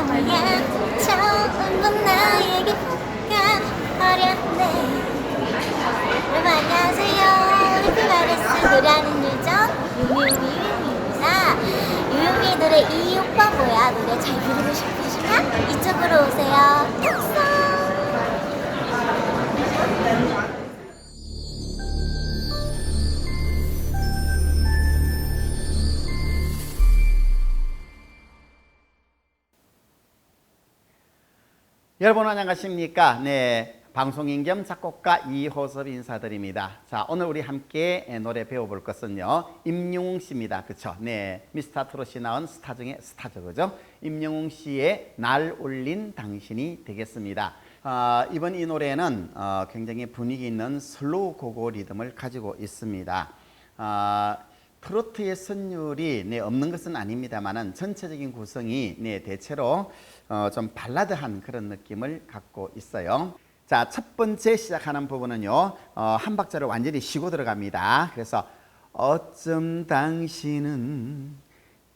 거야 처음 나에게 훅가 어렸네. 여러분 안녕하세요. 리플바레스 노래하는 요정 유미유미유미입니다. 유유미 노래 이 오빠 뭐야? 노래 잘 부르고 싶으시면 이쪽으로 오세요 여러분 안녕하십니까? 네. 방송인 겸 작곡가 이호섭 인사드립니다. 자, 오늘 우리 함께 노래 배워볼 것은요. 임영웅 씨입니다. 그쵸? 네. 미스터 트롯이 나온 스타 중에 스타죠. 그죠? 임영웅 씨의 날 올린 당신이 되겠습니다. 어, 이번 이 노래는 어, 굉장히 분위기 있는 슬로우 고고 리듬을 가지고 있습니다. 어, 트로트의 선율이 네, 없는 것은 아닙니다만은 전체적인 구성이 네, 대체로 어, 좀 발라드한 그런 느낌을 갖고 있어요. 자, 첫 번째 시작하는 부분은요, 어, 한 박자를 완전히 쉬고 들어갑니다. 그래서 어쩜 당신은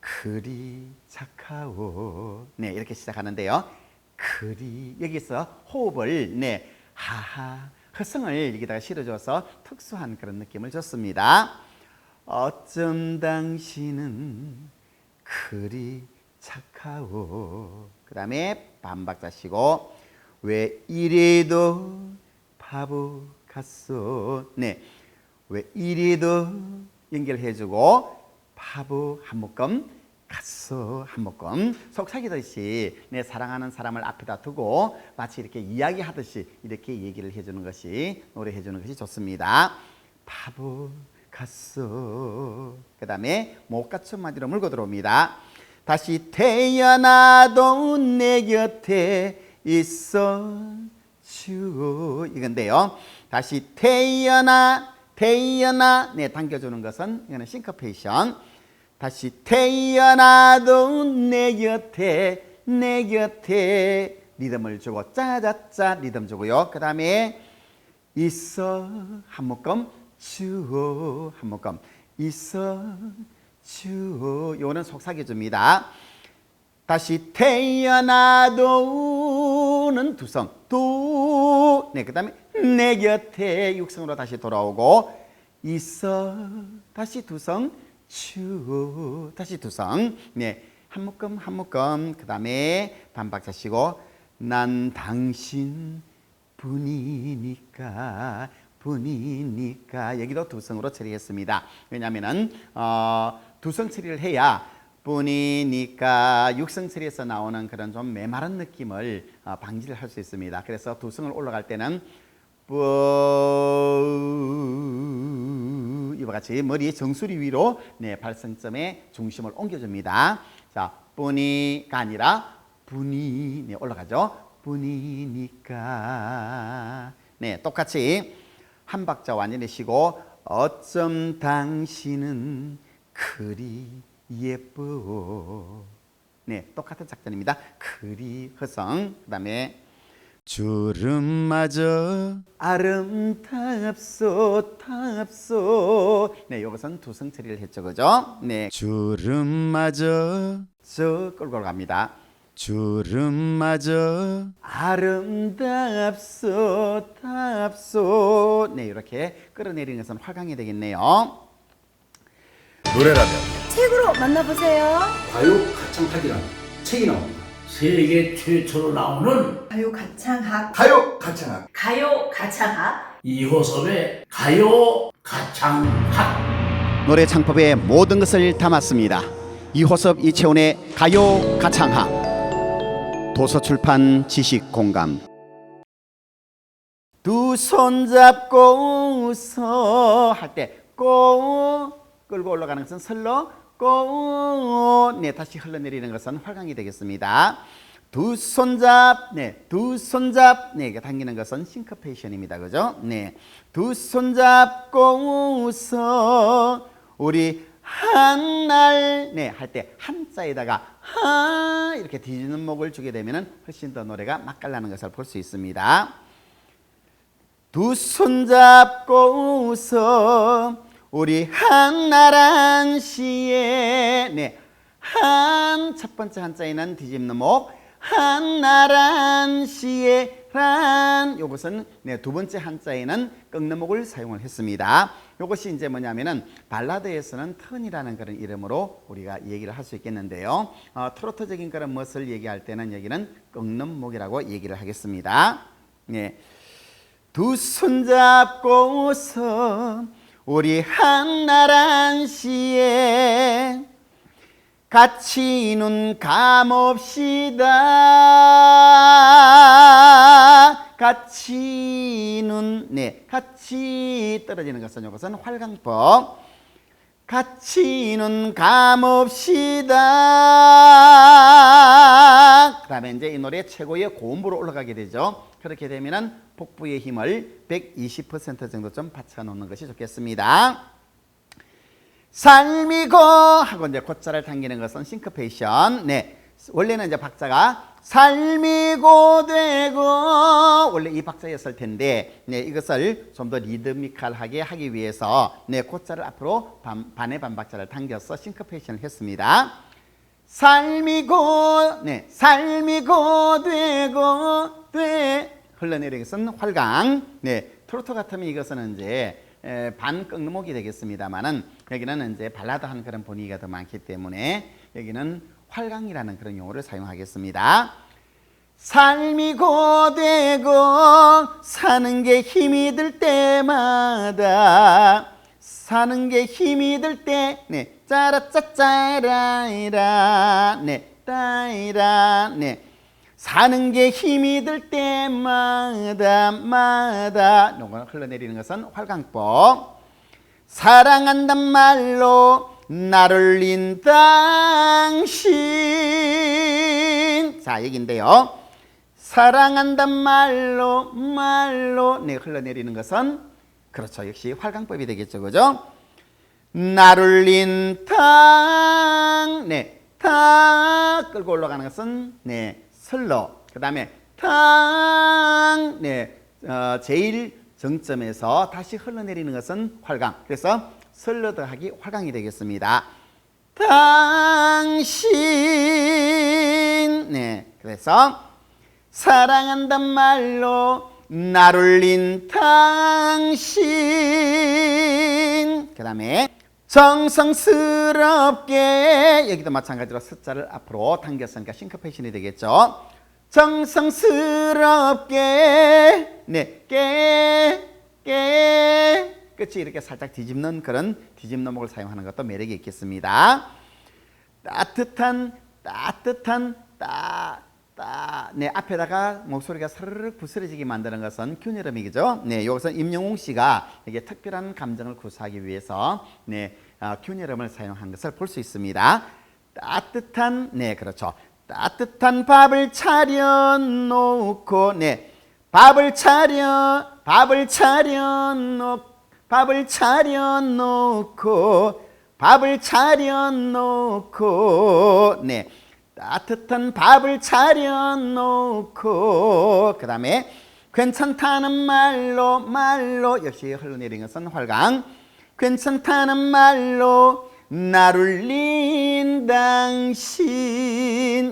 그리 착하오. 네, 이렇게 시작하는데요. 그리 여기서 호흡을 네 하하 허성을 여기다가 실어줘서 특수한 그런 느낌을 줬습니다. 어쩜 당신은 그리 착하오. 그 다음에 반박자 쉬고 왜 이래도 바보 같소. 네, 왜 이래도 연결해주고 바보 한 묶음 갔어 한 묶음 속삭이듯이 내 사랑하는 사람을 앞에다 두고 마치 이렇게 이야기하듯이 이렇게 얘기를 해주는 것이 노래해주는 것이 좋습니다. 바보 갔어. 그 다음에 목같은 마디로 물고 들어옵니다. 다시 태어나도 내 곁에 있어 주 이건데요. 다시 태어나 태어나 네 당겨주는 것은 이거는 싱커페이션. 다시 태어나도 내 곁에 내 곁에 리듬을 주고 짜자짜 리듬 주고요. 그 다음에 있어 한 묶음 주어. 한 묶음 있어. 주어. 요거는 속삭여 줍니다. 다시 태어나도 는 두성. 두네 그다음에 내 곁에 육성으로 다시 돌아오고 있어. 다시 두성. 추 다시 두성. 네한 묶음 한 묶음 그다음에 반박자 쉬고 난 당신 분이니까 분이니까 여기도 두성으로 처리했습니다. 왜냐하면은 어, 두성 처리를 해야 뿐이니까 육성 처리에서 나오는 그런 좀 메마른 느낌을 어, 방지를 할 수 있습니다. 그래서 두성을 올라갈 때는 뿌 이와 같이 머리 정수리 위로 네, 발성점의 중심을 옮겨줍니다. 자, 뿐이가 아니라 분이 네, 올라가죠. 뿐이니까 네, 똑같이 한 박자 완전히 쉬고 어쩜 당신은 그리 예뻐. 네, 똑같은 작전입니다. 그리 허성. 그 다음에 주름마저 아름답소 탑소 네 이것은 두성 처리를 했죠 그죠 네 주름마저 저 끌고 갑니다 주름마저 아름답소 탑소 네 이렇게 끌어내리는 것은 화강이 되겠네요 노래라면 책으로 만나보세요. 가요 가창학이라는 책이 나옵니다. 세계 최초로 나오는 가요 가창학. 가요 가창학. 가요 가창학. 이호섭의 가요 가창학 노래 창법의 모든 것을 담았습니다. 이호섭 이채훈의 가요 가창학 도서출판 지식공감 두 손 잡고 웃어 할 때 꼬 끌고 올라가는 것은 설로 꼬 네 다시 흘러내리는 것은 활강이 되겠습니다. 두 손잡, 네, 두 손잡, 네, 당기는 것은 싱커페이션입니다, 그죠? 네, 두 손잡고 웃어 우리 한 날, 네, 할 때 한자에다가 하 이렇게 뒤지는 목을 주게 되면은 훨씬 더 노래가 맛깔나는 것을 볼 수 있습니다. 두 손 잡고 웃어 우리 한나란 시에 네, 한 첫 번째 한자에는 뒤집는 목 한나란 시에 란 요것은 네, 두 번째 한자에는 꺾는 목을 사용을 했습니다. 요것이 이제 뭐냐면은 발라드에서는 턴이라는 그런 이름으로 우리가 얘기를 할 수 있겠는데요. 어, 트로트적인 그런 것을 얘기할 때는 여기는 꺾는 목이라고 얘기를 하겠습니다. 네. 두 손 잡고서 우리 한나란 시에 같이 눈 감읍시다. 같이 눈, 네, 같이 떨어지는 것은 이것은 활강법. 같이 눈 감읍시다. 그다음에 이제 이 노래 최고의 고음부로 올라가게 되죠. 그렇게 되면은 복부의 힘을 120% 정도 좀 받쳐 놓는 것이 좋겠습니다. 삶이고 하고 이제 곧자를 당기는 것은 싱크페이션. 네. 원래는 이제 박자가 삶이 고 되고 원래 이 박자였을 텐데 네, 이것을 좀 더 리드미컬하게 하기 위해서 네, 곧자를 앞으로 반, 반의 반박자를 당겨서 싱크페이션을 했습니다. 삶이 고 네, 삶이 고 되고 돼 흘러내리는 것은 활강. 네, 트로트 같으면 이것은 이제 에, 반 꺾는 목이 되겠습니다만은 여기는 이제 발라드 한 그런 분위기가 더 많기 때문에 여기는 활강이라는 그런 용어를 사용하겠습니다. 삶이 고되고 사는 게 힘이 들 때마다 사는 게 힘이 들 때, 네, 짜라짜짜라이라, 네, 따이라, 네, 사는 게 힘이 들 때마다, 마다, 요거 흘러내리는 것은 활강법. 사랑한단 말로 나를 린 당신. 자, 얘기인데요. 사랑한단 말로, 말로, 네, 흘러내리는 것은 그렇죠. 역시 활강법이 되겠죠. 그죠? 나를 린 탕, 네, 탕 끌고 올라가는 것은 네, 슬로. 그 다음에 탕, 네, 어, 제일 정점에서 다시 흘러내리는 것은 활강. 그래서 슬로 더하기 활강이 되겠습니다. 당신, 네, 그래서 사랑한단 말로 나를 린 당신. 그 다음에 정성스럽게 여기도 마찬가지로 숫자를 앞으로 당겼으니까 싱크페이션이 되겠죠. 정성스럽게 네깨깨 끝이 이렇게 살짝 뒤집는 그런 뒤집는 목을 사용하는 것도 매력이 있겠습니다 따뜻한 따뜻한 따 따, 네, 앞에다가 목소리가 스르륵 부스러지게 만드는 것은 균열음이죠. 네, 여기서 임영웅 씨가 이게 특별한 감정을 구사하기 위해서 네, 어, 균열음을 사용한 것을 볼 수 있습니다. 따뜻한, 네, 그렇죠. 따뜻한 밥을 차려 놓고, 네, 밥을 차려, 밥을 차려 놓고, 밥을 차려 놓고, 밥을 차려 놓고, 네. 따뜻한 밥을 차려놓고 그 다음에 괜찮다는 말로 말로 역시 흘러내리는 것은 활강 괜찮다는 말로 나를 린 당신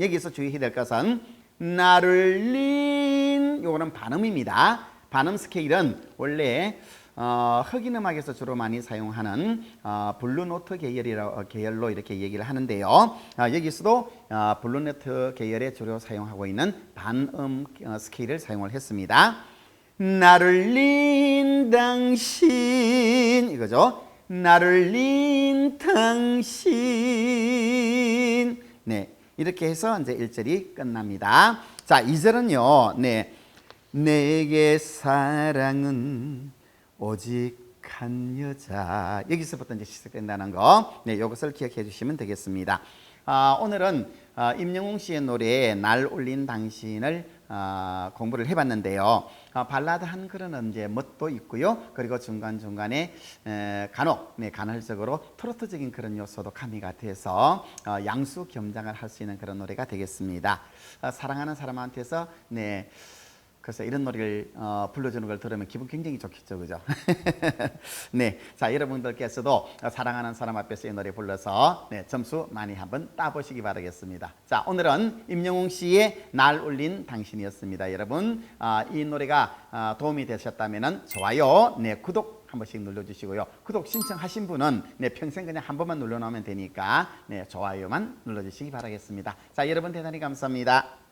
여기서 주의해야 될 것은 나를 린 요거는 반음입니다 반음 스케일은 원래 어, 흑인 음악에서 주로 많이 사용하는 어, 블루노트 계열이라 어, 계열로 이렇게 얘기를 하는데요. 어, 여기서도 어, 블루노트 계열에 주로 사용하고 있는 반음 어, 스케일을 사용을 했습니다. 나를 린 당신 이거죠. 나를 린 당신 네 이렇게 해서 이제 1절이 끝납니다. 자 2절은요. 네 내게 사랑은 오직 한 여자 여기서부터 이제 시작된다는 거, 네, 이것을 기억해 주시면 되겠습니다. 아, 오늘은 아, 임영웅 씨의 노래 날 올린 당신을 아, 공부를 해봤는데요. 아, 발라드 한 그릇은 이제 멋도 있고요. 그리고 중간 중간에 에, 간혹, 네, 간헐적으로 트로트적인 그런 요소도 가미가 돼서 어, 양수 겸장을 할 수 있는 그런 노래가 되겠습니다. 아, 사랑하는 사람한테서 네. 그래서 이런 노래를 어, 불러주는 걸 들으면 기분 굉장히 좋겠죠, 그죠? 네, 자 여러분들께서도 사랑하는 사람 앞에서 이 노래 불러서 네, 점수 많이 한번 따보시기 바라겠습니다. 자 오늘은 임영웅 씨의 날 울린 당신이었습니다, 여러분. 아, 이 노래가 아, 도움이 되셨다면은 좋아요, 네 구독 한 번씩 눌러주시고요. 구독 신청하신 분은 네, 평생 그냥 한 번만 눌러놓으면 되니까 네, 좋아요만 눌러주시기 바라겠습니다. 자 여러분 대단히 감사합니다.